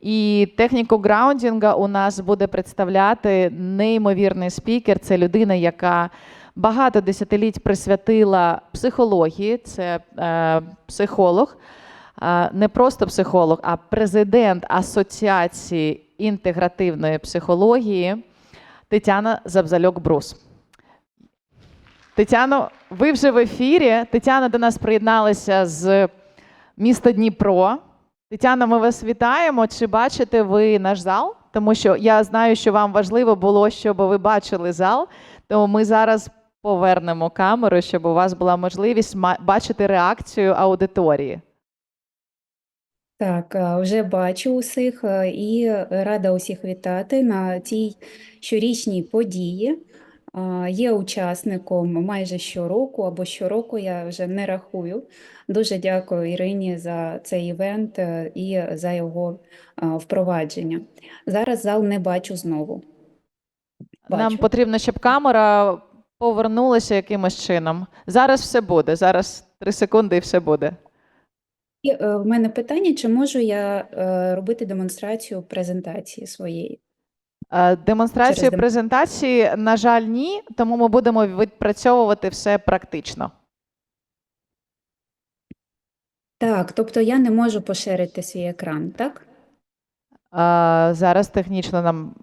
І техніку граундінга у нас буде представляти неймовірний спікер. Це людина, яка багато десятиліть присвятила психології. Це е, психолог, е, не просто психолог, а президент Асоціації інтегративної психології Тетяна Забзальок Брус. Тетяно, ви вже в ефірі. Тетяна до нас приєдналася з міста Дніпро. Тетяна, ми вас вітаємо. Чи бачите ви наш зал? Тому що я знаю, що вам важливо було, щоб ви бачили зал. Тому ми зараз повернемо камеру, щоб у вас була можливість бачити реакцію аудиторії. Так, вже бачу усіх і рада усіх вітати на цій щорічній події. Є учасником майже щороку або щороку, я вже не рахую. Дуже дякую Ірині за цей івент е, і за його впровадження. Зараз зал не бачу знову. Нам потрібно, щоб камера повернулася якимось чином. Зараз все буде. Зараз три секунди і все буде. І е, в мене питання, чи можу я е, робити демонстрацію презентації своєї? Е, Демонстрацію Через презентації, на жаль, ні, тому ми будемо відпрацьовувати все практично. Так, тобто я не можу поширити свій екран, так? А, зараз технічно нам,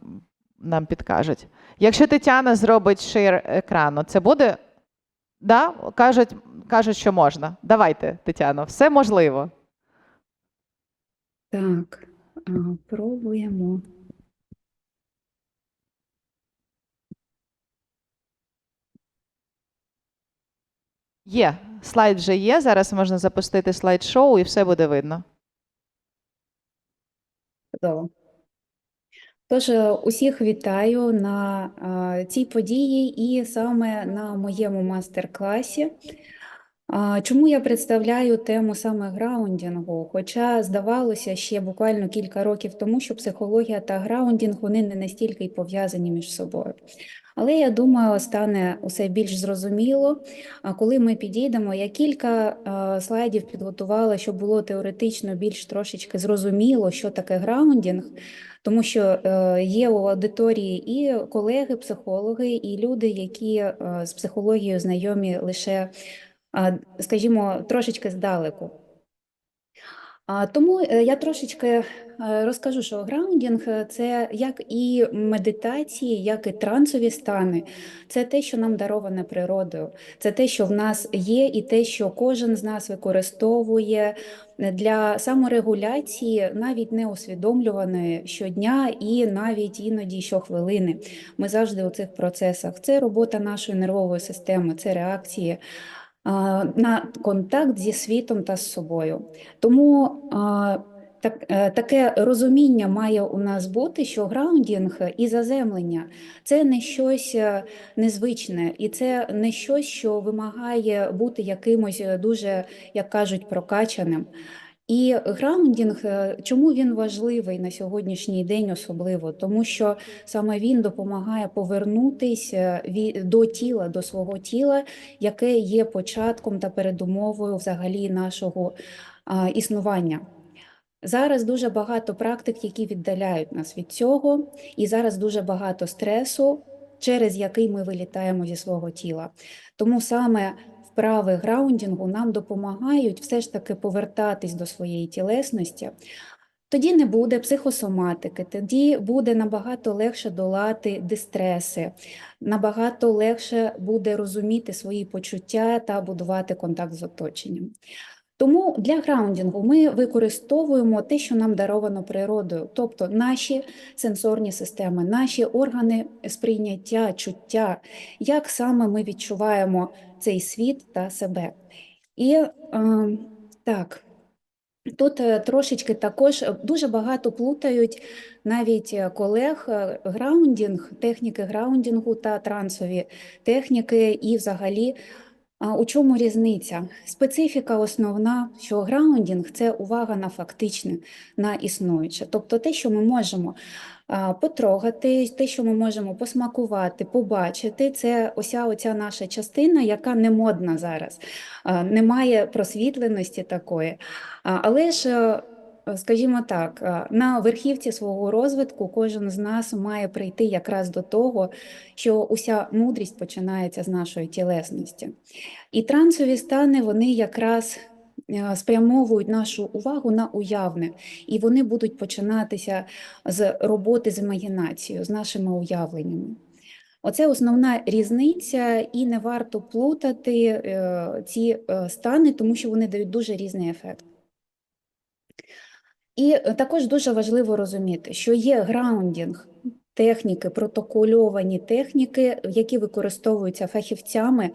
нам підкажуть. Якщо Тетяна зробить шир екрану, це буде? Да? Кажуть, кажуть, що можна. Давайте, Тетяно, все можливо. Так, пробуємо. Є. Слайд вже є. Зараз можна запустити слайд-шоу і все буде видно. Чудово. Тож, е, усіх вітаю на е, цій події і саме на моєму мастер-класі. Чому я представляю тему саме граундінгу? Хоча здавалося ще буквально кілька років тому, що психологія та граундінг вони не настільки пов'язані між собою. Але я думаю, стане усе більш зрозуміло, коли ми підійдемо. Я кілька е, слайдів підготувала, щоб було теоретично більш трошечки зрозуміло, що таке граундінг. Тому що е, є у аудиторії і колеги, психологи, і люди, які е, з психологією знайомі лише, скажімо, трошечки здалеку. Тому е, я трошечки е, розкажу, що граундінг е, це як і медитації, як і трансові стани. Це те, що нам дароване природою. Це те, що в нас є, і те, що кожен з нас використовує для саморегуляції, навіть не усвідомлюваної щодня і навіть іноді щохвилини. Ми завжди у цих процесах. Це робота нашої нервової системи, це реакції на контакт зі світом та з собою. Тому так, е, таке розуміння має у нас бути, що граундінг і заземлення це не щось е, незвичне, і це не щось, що вимагає бути якимось е, дуже, як кажуть, прокачаним. І граундінг, е, чому він важливий на сьогоднішній день особливо? Тому що саме він допомагає повернутися до тіла, до свого тіла, яке є початком та передумовою взагалі нашого існування. Зараз дуже багато практик, які віддаляють нас від цього, і зараз дуже багато стресу, через який ми вилітаємо зі свого тіла. Тому саме вправи граундінгу нам допомагають все ж таки повертатись до своєї тілесності. Тоді не буде психосоматики, тоді буде набагато легше долати дистреси, набагато легше буде розуміти свої почуття та будувати контакт з оточенням. Тому для граундінгу ми використовуємо те, що нам даровано природою, тобто наші сенсорні системи, наші органи сприйняття, чуття, як саме ми відчуваємо цей світ та себе. І е, так. Тут е, трошечки також дуже багато плутають навіть е, колег е, граундінг, техніки граундінгу та трансові техніки, і взагалі у чому різниця? Специфіка основна, що граундінг це увага на фактичне, на існуюче, тобто те, що ми можемо потрогати, те, що ми можемо посмакувати, побачити, це ося оця наша частина, яка не модна зараз, немає просвітленості такої. Але ж е, скажімо так, е, на верхівці свого розвитку кожен з нас має прийти якраз до того, що уся мудрість починається з нашої тілесності. І трансові стани вони якраз е, спрямовують нашу увагу на уявне, і вони будуть починатися з роботи з імагінацією, з нашими уявленнями. Оце основна різниця, і не варто плутати е, ці е, стани, тому що вони дають дуже різний ефект. І е, також дуже важливо розуміти, що є граундінг техніки, протокольовані техніки, які використовуються фахівцями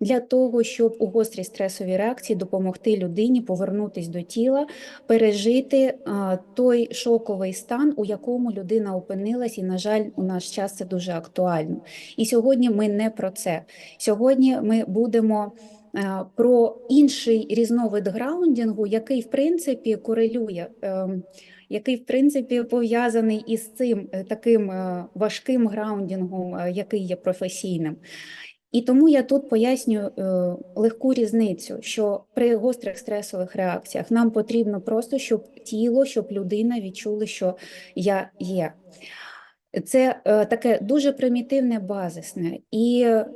для того, щоб у гострій стресовій реакції допомогти людині повернутись до тіла, пережити а, той шоковий стан, у якому людина опинилась, і, на жаль, у наш час це дуже актуально. І сьогодні ми не про це. Сьогодні ми будемо е, про інший різновид граундінгу, який в принципі корелює, ем, який в принципі пов'язаний із цим е, таким е, важким граундінгом, е, який є професійним. І тому я тут пояснюю е, легку різницю, що при гострих стресових реакціях нам потрібно просто, щоб тіло, щоб людина відчули, що я є. Це е, таке дуже примітивне, базисне. І е,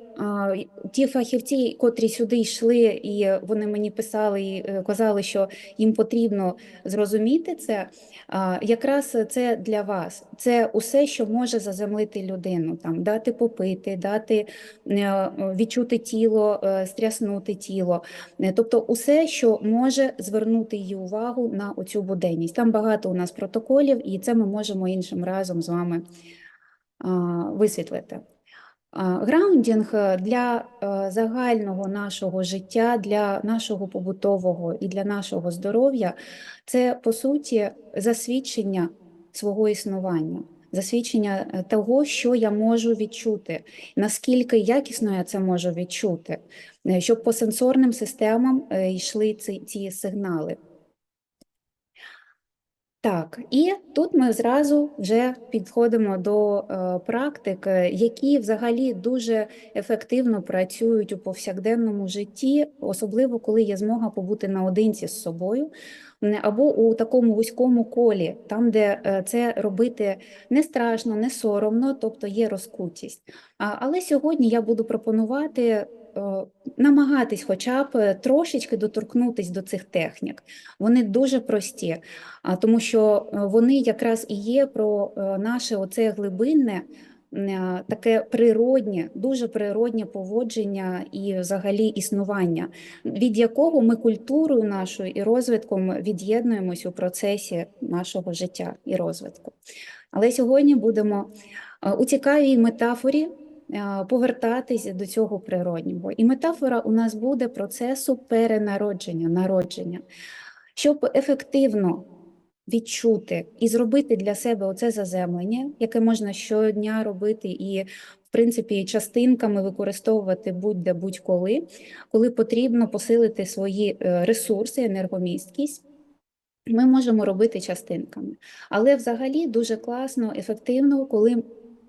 ті фахівці, котрі сюди йшли, і вони мені писали і е, казали, що їм потрібно зрозуміти це. а, Якраз це для вас. Це усе, що може заземлити людину, там дати попити, дати е, відчути тіло, стряснути тіло. Тобто, усе, що може звернути її увагу на оцю буденність. Там багато у нас протоколів, і це ми можемо іншим разом з вами а, висвітлити. Граундінг е, для е, загального нашого життя, для нашого побутового і для нашого здоров'я це по суті засвідчення свого існування, засвідчення е, того, що я можу відчути, наскільки якісно я це можу відчути, щоб по сенсорним системам йшли ці, ці сигнали. Так, і тут ми зразу вже підходимо до е, практик, які взагалі дуже ефективно працюють у повсякденному житті, особливо коли є змога побути наодинці з собою, або у такому вузькому колі, там, де е, це робити не страшно, не соромно, тобто є розкутість. Але сьогодні я буду пропонувати намагатись хоча б е, трошечки доторкнутись до цих технік. Вони дуже прості, тому що е, вони якраз і є про е, наше оце глибинне, е, таке природнє, дуже природнє поводження і взагалі існування, від якого ми культурою нашою і розвитком від'єднуємось у процесі нашого життя і розвитку. Але сьогодні будемо е, у цікавій метафорі е, повертатись до цього природнього. І метафора у нас буде процесу перенародження, народження. Щоб ефективно відчути і зробити для себе оце заземлення, яке можна щодня робити і, в принципі, частинками використовувати будь-де будь-коли, коли потрібно посилити свої е, ресурси, енергомісткість. Ми можемо робити частинками. Але взагалі дуже класно, ефективно, коли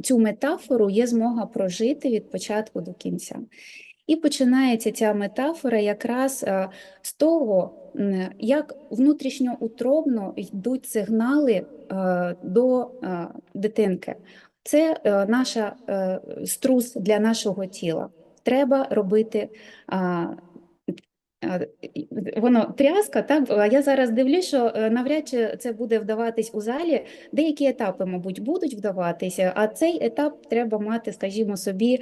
цю метафору є змога прожити від початку до кінця. І починається ця метафора якраз е, з того, як внутрішньоутробно йдуть сигнали е, до е, дитинки. Це наша струс для нашого тіла. Треба робити. Воно тряска, так? Я зараз дивлюсь, що е, навряд чи це буде вдаватись у залі. Деякі етапи, мабуть, будуть вдаватися, а цей етап треба мати, скажімо собі,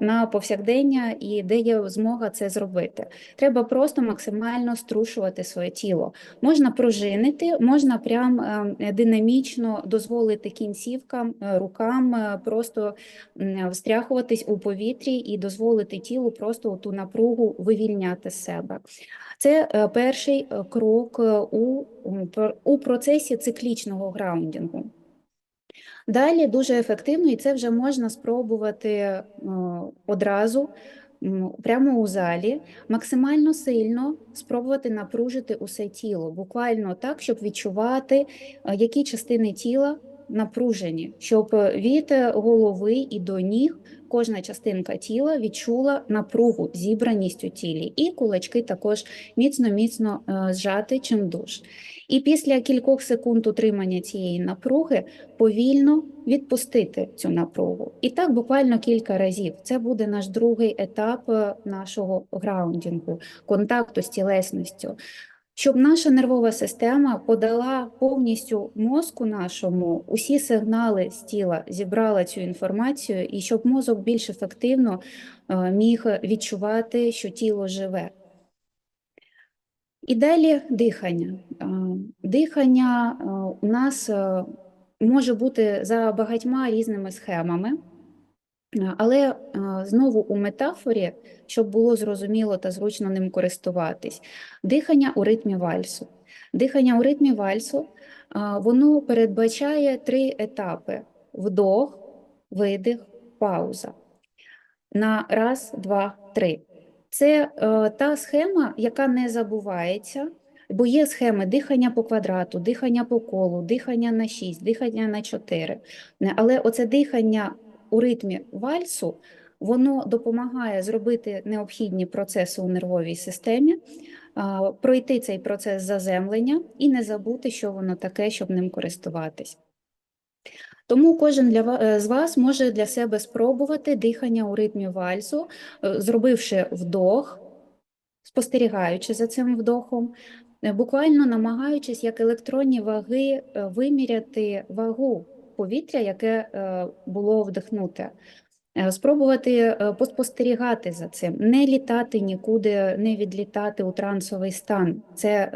на повсякдення і де є змога це зробити. Треба просто максимально струшувати своє тіло. Можна пружинити, можна прям е, динамічно дозволити кінцівкам, е, рукам просто встряхуватись у повітрі і дозволити тілу просто ту напругу вивільняти з себе. Це е, перший е, крок е, у, у процесі циклічного граундінгу. Далі дуже ефективно, і це вже можна спробувати одразу прямо у залі, максимально сильно спробувати напружити усе тіло, буквально так, щоб відчувати, які частини тіла напружені, щоб від голови і до ніг кожна частинка тіла відчула напругу, зібраність у тілі, і кулачки також міцно-міцно е, зжати чим душ. І після кількох секунд утримання цієї напруги повільно відпустити цю напругу. І так буквально кілька разів. Це буде наш другий етап е, нашого граундінгу, контакту з тілесністю. Щоб наша нервова система подала повністю мозку нашому усі сигнали з тіла, зібрала цю інформацію, і щоб мозок більш ефективно е, міг відчувати, що тіло живе. І далі дихання. Е, Дихання е, у нас може бути за багатьма різними схемами, але е, знову у метафорі, щоб було зрозуміло та зручно ним користуватись, дихання у ритмі вальсу. Дихання у ритмі вальсу воно передбачає три етапи: вдох, видих, пауза. На раз, два, три. Це е, та схема, яка не забувається, бо є схеми дихання по квадрату, дихання по колу, дихання на 6, дихання на 4. Але оце дихання у ритмі вальсу, воно допомагає зробити необхідні процеси у нервовій системі, пройти цей процес заземлення і не забути, що воно таке, щоб ним користуватись. Тому кожен для з вас може для себе спробувати дихання у ритмі вальсу, е, зробивши вдох, спостерігаючи за цим вдохом, е, буквально намагаючись як електронні ваги е, виміряти вагу повітря, яке е, було вдихнуте. Е, Спробувати е, поспостерігати за цим, не літати нікуди, не відлітати у трансовий стан. Це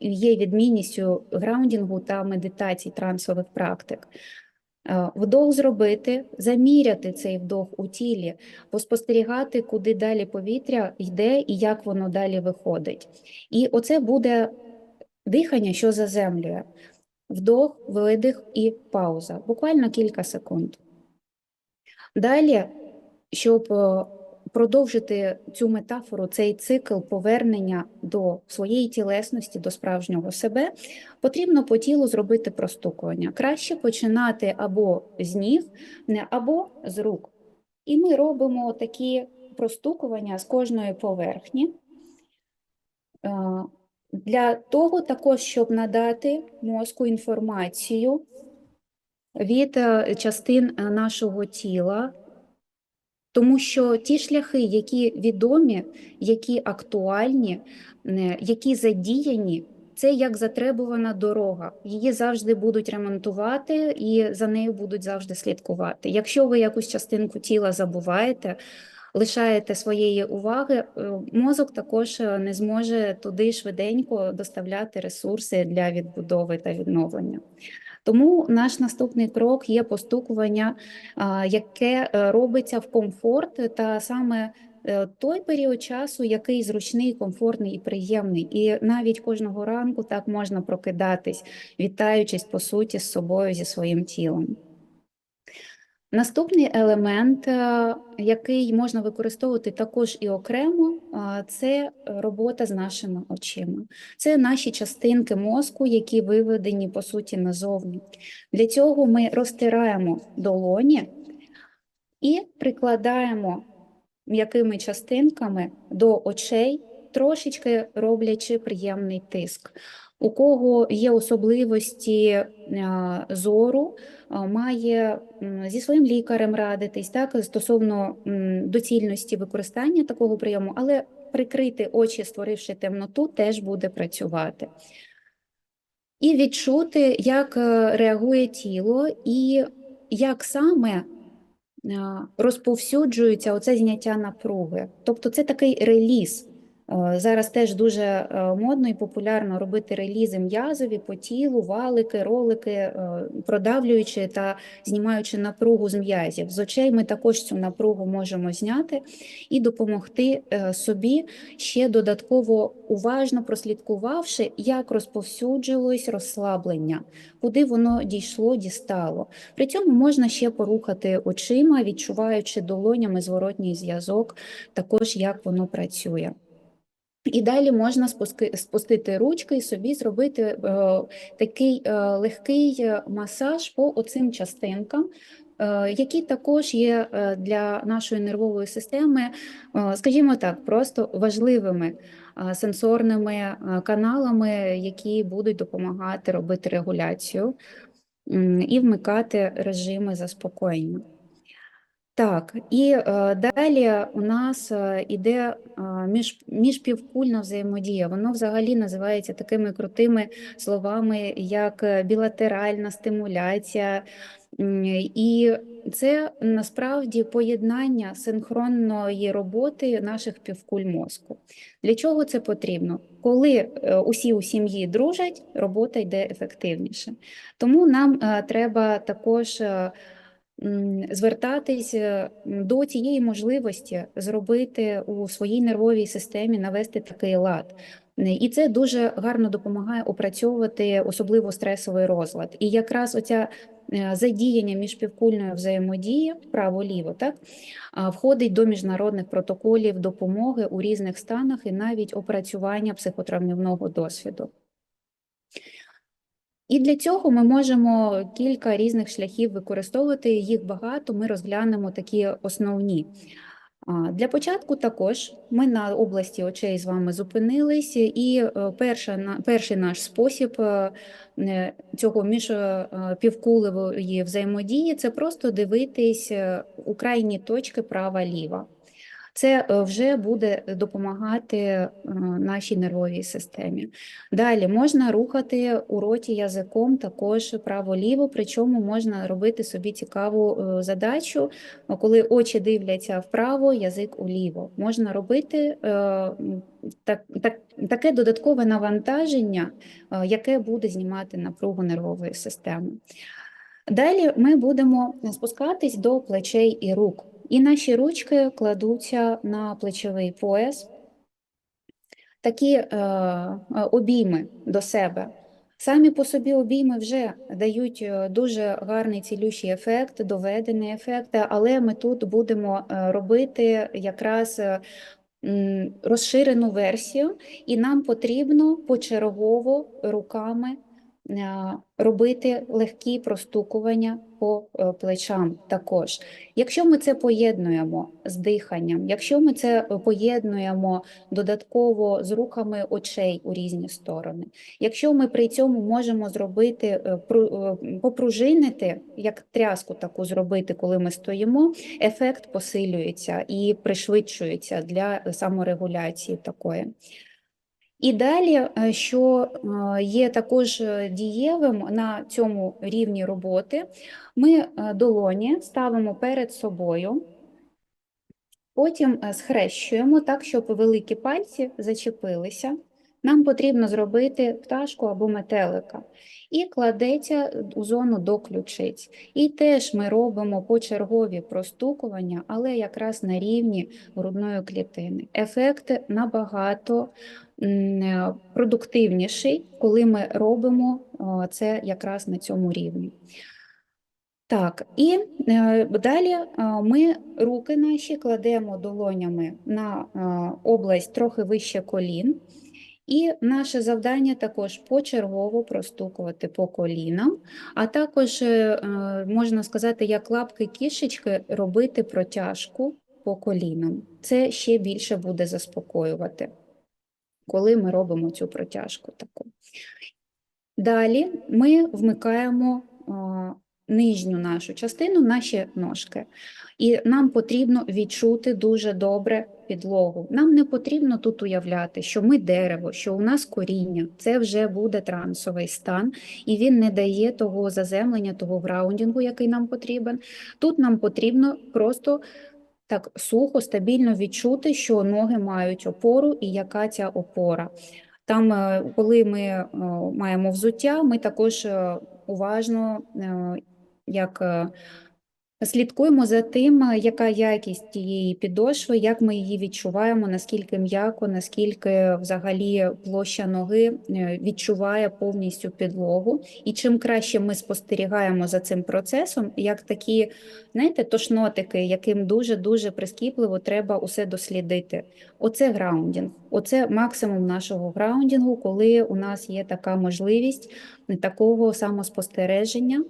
є відмінністю граундінгу та медитацій трансових практик. Вдох зробити, заміряти цей вдох у тілі, поспостерігати, куди далі повітря йде і як воно далі виходить. І оце буде дихання, що заземлює. Вдох, видих і пауза. Буквально кілька секунд. Далі, щоб е, продовжити цю метафору, цей цикл повернення до своєї тілесності, до справжнього себе, потрібно по тілу зробити простукування. Краще починати або з ніг, або з рук. І ми робимо такі простукування з кожної поверхні. Для того також, щоб надати мозку інформацію від е, частин е, нашого тіла, тому що ті шляхи, які відомі, які актуальні, е, які задіяні, це як затребувана дорога. Її завжди будуть ремонтувати і за нею будуть завжди слідкувати. Якщо ви якусь частинку тіла забуваєте, лишаєте своєї уваги, е, мозок також е, не зможе туди швиденько доставляти ресурси для відбудови та відновлення. Тому наш наступний крок є постукування, яке е, робиться в комфорт та саме той період часу, який зручний, комфортний і приємний. І навіть кожного ранку так можна прокидатись, вітаючись по суті з собою, зі своїм тілом. Наступний елемент, е, який можна використовувати також і окремо, це робота з нашими очима. Це наші частинки мозку, які виведені по суті назовні. Для цього ми розтираємо долоні і прикладаємо м'якими частинками до очей, трошечки роблячи приємний тиск. У кого є особливості е, зору, має зі своїм лікарем радитись так, стосовно доцільності використання такого прийому, але прикрити очі, створивши темноту, теж буде працювати. І відчути, як е, реагує тіло, і як саме е, розповсюджується оце зняття напруги. Тобто це такий реліз. Е, Зараз теж дуже е, модно і популярно робити релізи м'язові по тілу, валики, ролики, е, продавлюючи та знімаючи напругу з м'язів. З очей ми також цю напругу можемо зняти і допомогти собі ще додатково уважно прослідкувавши, як розповсюджилось розслаблення, куди воно дійшло, дістало. При цьому можна ще порухати очима, відчуваючи долонями зворотній зв'язок, також як воно працює. І далі можна спуски- спустити ручки і собі зробити е, такий е, легкий е, масаж по оцим частинкам, е, які також є е, для нашої нервової системи, е, скажімо так, просто важливими е, сенсорними е, каналами, які будуть допомагати робити регуляцію м, і вмикати режими заспокоєння. Так, і е, далі у нас е, іде е, між, міжпівкульна взаємодія. Воно взагалі називається такими крутими словами, як е, білатеральна стимуляція. І це насправді поєднання синхронної роботи наших півкуль мозку. Для чого це потрібно? Коли е, усі у сім'ї дружать, робота йде ефективніше. Тому нам е, треба також. е, звертатись е, до цієї можливості зробити у своїй нервовій системі, навести такий лад. Е, І це дуже гарно допомагає опрацьовувати особливо стресовий розлад. І якраз оця е, задіяння міжпівкульної взаємодії право-ліво, так, входить до міжнародних протоколів допомоги у різних станах і навіть опрацювання психотравмівного досвіду. І для цього ми можемо кілька різних шляхів використовувати, їх багато, ми розглянемо такі основні. Для початку також ми на області очей з вами зупинились, і е, перша, перший наш спосіб е, е, цього міжпівкулевої взаємодії це просто дивитись у крайні точки права-ліва. Це е, вже буде допомагати е, нашій нервовій системі. Далі можна рухати у роті язиком також право-ліво, причому можна робити собі цікаву е, задачу, коли очі дивляться вправо, язик уліво. Можна робити так, так, таке додаткове навантаження, яке буде знімати напругу нервової системи. Далі ми будемо спускатись до плечей і рук. І наші ручки кладуться на плечовий пояс. Такі е, е, обійми до себе. Самі по собі обійми вже дають е, дуже гарний цілющий ефект, доведений ефект, але ми тут будемо е, робити якраз розширену версію, і нам потрібно почергово руками робити легкі простукування по е, плечам також. Якщо ми це поєднуємо з диханням, якщо ми це е, поєднуємо додатково з рухами очей у різні сторони, якщо ми при цьому можемо зробити, е, е, попружинити, як тряску таку зробити, коли ми стоїмо, ефект посилюється і пришвидшується для саморегуляції такої. І далі, е, що є також е, дієвим на цьому рівні роботи, ми е, долоні ставимо перед собою, потім схрещуємо так, щоб великі пальці зачепилися. Нам потрібно зробити пташку або метелика. І кладеться у зону до ключиць. І теж ми робимо почергові простукування, але якраз на рівні грудної клітини. Ефект набагато е, продуктивніший, коли ми робимо це якраз на цьому рівні. Так, і е, далі е, ми руки наші кладемо долонями на область трохи вище колін. І наше завдання також почергово простукувати по колінам, а також, е, е, можна сказати, як лапки кішечки робити протяжку по колінам. Це ще більше буде заспокоювати, коли ми робимо цю протяжку таку. Далі ми вмикаємо нижню нашу частину, наші ножки. І нам потрібно відчути дуже добре підлогу. Нам не потрібно тут уявляти, що ми дерево, що у нас коріння. Це вже буде трансовий стан, і він не дає того заземлення, того граундінгу, який нам потрібен. Тут нам потрібно просто так сухо, стабільно відчути, що ноги мають опору і яка ця опора. Там, е, коли ми е, маємо взуття, ми також е, уважно, як Слідкуємо за тим, е, яка якість тієї підошви, як ми її відчуваємо, наскільки м'яко, наскільки взагалі площа ноги е, відчуває повністю підлогу. І чим краще ми спостерігаємо за цим процесом, як такі, знаєте, тошнотики, яким дуже-дуже прискіпливо треба усе дослідити. Оце граундінг, оце максимум нашого граундінгу, коли у нас є така можливість такого самоспостереження.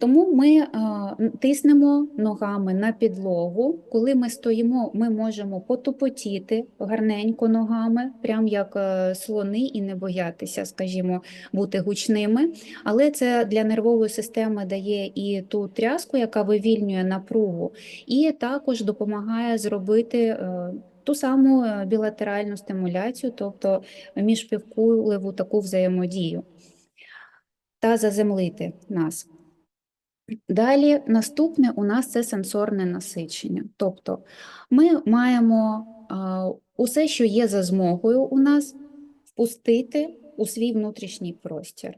Тому ми а, тиснемо ногами на підлогу. Коли ми стоїмо, ми можемо потупотіти гарненько ногами, прям як е, слони, і не боятися, скажімо, бути гучними. Але це для нервової системи дає і ту тряску, яка вивільнює напругу, і також допомагає зробити. е, Ту саму е, білатеральну стимуляцію, тобто міжпівкулеву таку взаємодію, та заземлити нас. Далі наступне у нас це сенсорне насичення. Тобто ми маємо усе, що є за змогою у нас, впустити у свій внутрішній простір.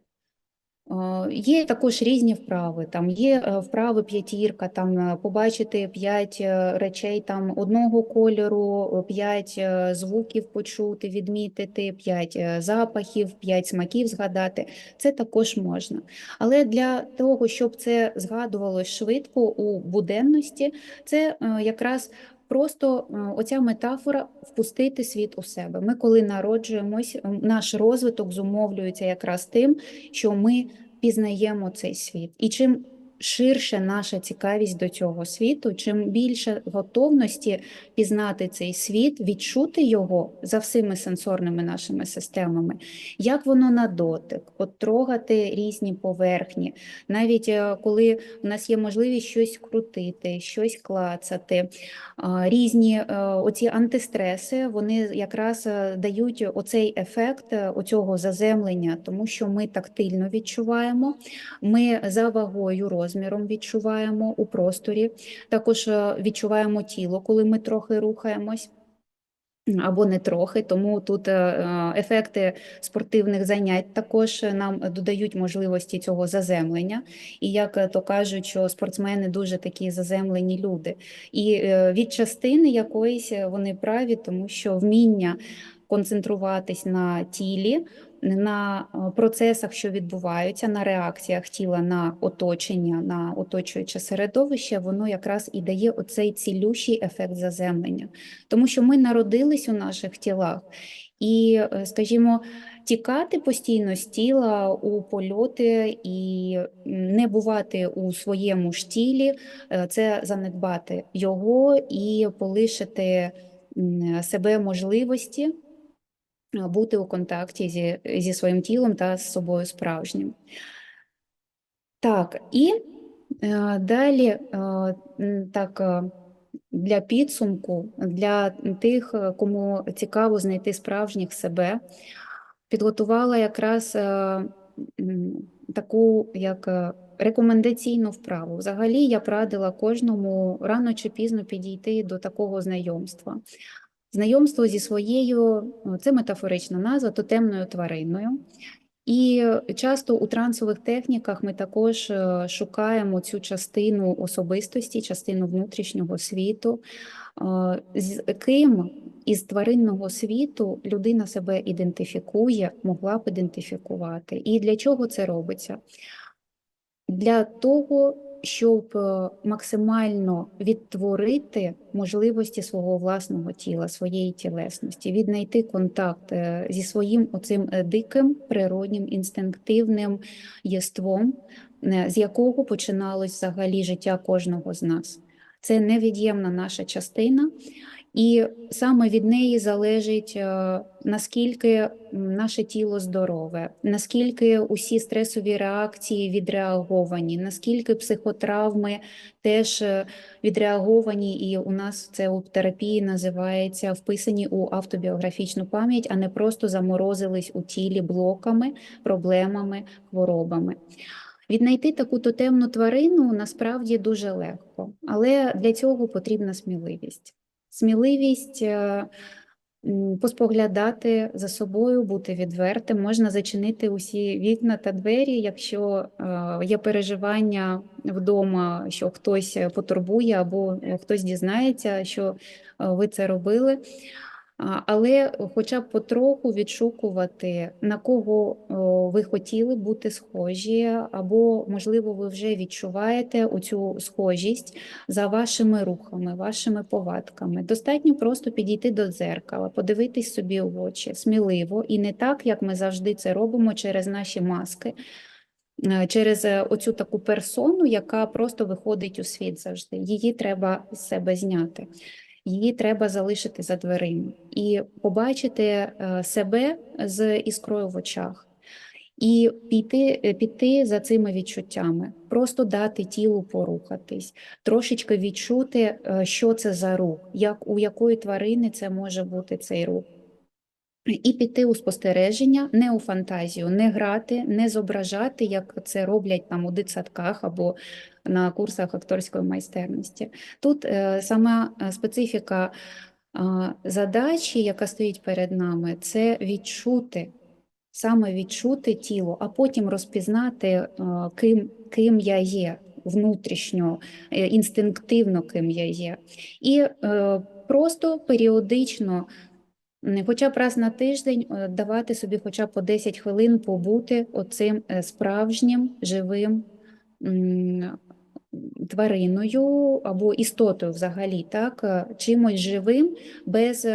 Є також різні вправи. Там є е, вправи п'ятірка, там е, побачити п'ять е, речей там одного кольору, п'ять звуків почути, відмітити, п'ять запахів, п'ять смаків згадати. Це також можна. Але для того, щоб це згадувалось швидко у буденності, це якраз просто е, оця метафора впустити світ у себе. Ми, коли народжуємось, наш розвиток зумовлюється якраз тим, що ми пізнаємо цей світ. І чим ширше наша цікавість до цього світу, чим більше готовності пізнати цей світ, відчути його за всіми сенсорними нашими системами, як воно на дотик, от трогати різні поверхні, навіть е, коли у нас є можливість щось крутити, щось клацати, різні е, оці антистреси, вони якраз е, дають оцей ефект е, оцього заземлення, тому що ми тактильно відчуваємо, ми за вагою, розміром відчуваємо у просторі, також е, відчуваємо тіло, коли ми трохи рухаємось. Або не трохи, тому тут е, е, ефекти спортивних занять також нам додають можливості цього заземлення. І як то кажуть, що спортсмени дуже такі заземлені люди. І е, від частини якоїсь вони праві, тому що вміння концентруватись на тілі, на е, процесах, що відбуваються, на реакціях тіла на оточення, на оточуюче середовище, воно якраз і дає оцей цілющий ефект заземлення. Тому що ми народились у наших тілах, і, е, скажімо, тікати постійно з тіла у польоти і не бувати у своєму ж тілі, е, це занедбати його і полишити себе можливості бути у контакті зі, зі своїм тілом та з собою справжнім. Так, і е, далі е, так. для підсумку, для тих, е, кому цікаво знайти справжніх себе, підготувала якраз е, таку як е, рекомендаційну вправу. Взагалі я б радила кожному рано чи пізно підійти до такого знайомства. Знайомство зі своєю, це метафорична назва, тотемною твариною. І часто у трансових техніках ми також е, шукаємо цю частину особистості, частину внутрішнього світу. Е, З ким із тваринного світу людина себе ідентифікує, могла б ідентифікувати. І для чого це робиться? Для того, щоб е, максимально відтворити можливості свого власного тіла, своєї тілесності, віднайти контакт е, зі своїм оцим е, диким, природнім, інстинктивним єством, з якого починалось взагалі життя кожного з нас. Це невід'ємна наша частина, і саме від неї залежить, е, наскільки наше тіло здорове, наскільки усі стресові реакції відреаговані, наскільки психотравми теж е, відреаговані, і у нас це у терапії називається вписані у автобіографічну пам'ять, а не просто заморозились у тілі блоками, проблемами, хворобами. Віднайти таку тотемну тварину насправді дуже легко, але для цього потрібна сміливість. Сміливість е, поспоглядати за собою, бути відвертим. Можна зачинити усі вікна та двері, якщо е, є переживання вдома, що хтось потурбує або хтось дізнається, що е, ви це робили. Але хоча б потроху відшукувати, на кого ви хотіли бути схожі, або, можливо, ви вже відчуваєте оцю схожість за вашими рухами, вашими повадками. Достатньо просто підійти до дзеркала, подивитись собі в очі сміливо і не так, як ми завжди це робимо через наші маски, е, через е, оцю таку персону, яка просто виходить у світ завжди. Її треба з себе зняти. Її треба залишити за дверима. І побачити е, себе з іскрою в очах, і піти, е, піти за цими відчуттями, просто дати тілу порухатись, трошечки відчути, е, що це за рух, як у якої тварини це може бути цей рух. І піти у спостереження, не у фантазію, не грати, не зображати, як це роблять там у дитсадках або на курсах акторської майстерності. Тут е, сама е, специфіка а, задачі, яка стоїть перед нами, це відчути, саме відчути тіло, а потім розпізнати, е, ким, ким я є внутрішньо, е, інстинктивно, ким я є. І е, просто періодично. Хоча б раз на тиждень е, давати собі хоча б по 10 хвилин побути оцим е, справжнім живим твариною або істотою взагалі, так, е, чимось живим, без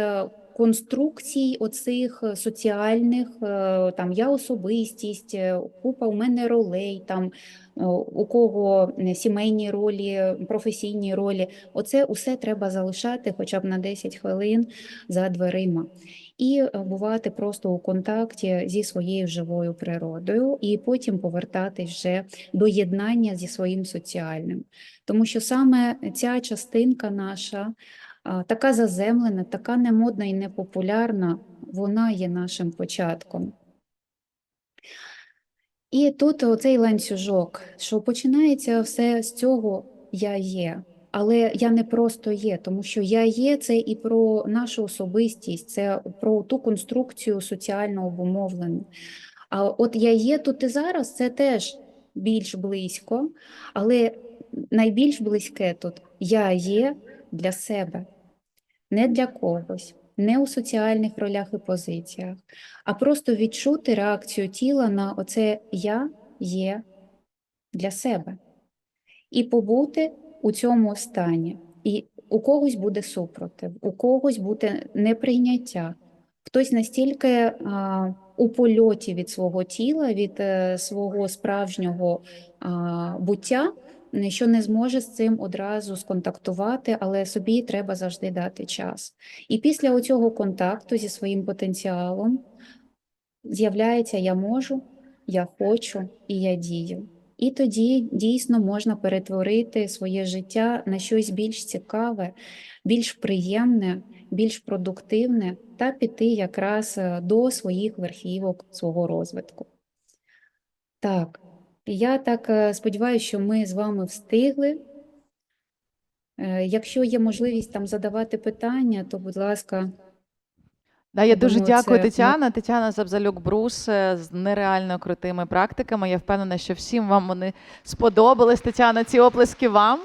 конструкцій оцих е, соціальних, е, там я особистість, е, купа у мене ролей, там у кого сімейні ролі, професійні ролі. Оце усе треба залишати хоча б на 10 хвилин за дверима. І бувати просто у контакті зі своєю живою природою, і потім повертатись вже до єднання зі своїм соціальним. Тому що саме ця частинка наша, така заземлена, така немодна і непопулярна, вона є нашим початком. І тут оцей ланцюжок, що починається все з цього я є. Але я не просто є, тому що я є це і про нашу особистість, це про ту конструкцію соціально обумовлену. А от я є тут і зараз, це теж більш близько, але найбільш близьке тут я є для себе, не для когось, не у соціальних ролях і позиціях, а просто відчути реакцію тіла на оце я є для себе і побути у цьому стані. І у когось буде супротив, у когось буде неприйняття. Хтось настільки а, у польоті від свого тіла, від е, свого справжнього а, буття, що не зможе з цим одразу сконтактувати, але собі треба завжди дати час. І після оцього контакту зі своїм потенціалом з'являється я можу, я хочу і я дію. І тоді дійсно можна перетворити своє життя на щось більш цікаве, більш приємне, більш продуктивне та піти якраз е, до своїх верхівок свого розвитку. Так, я так е, сподіваюся, що ми з вами встигли. Е, Якщо є можливість там задавати питання, то, будь ласка, Да, я дуже Думаю, дякую, це Тетяна. Тетяна Забзалюк Брус е, з нереально крутими практиками. Я впевнена, що всім вам вони сподобались. Тетяна, ці оплески вам.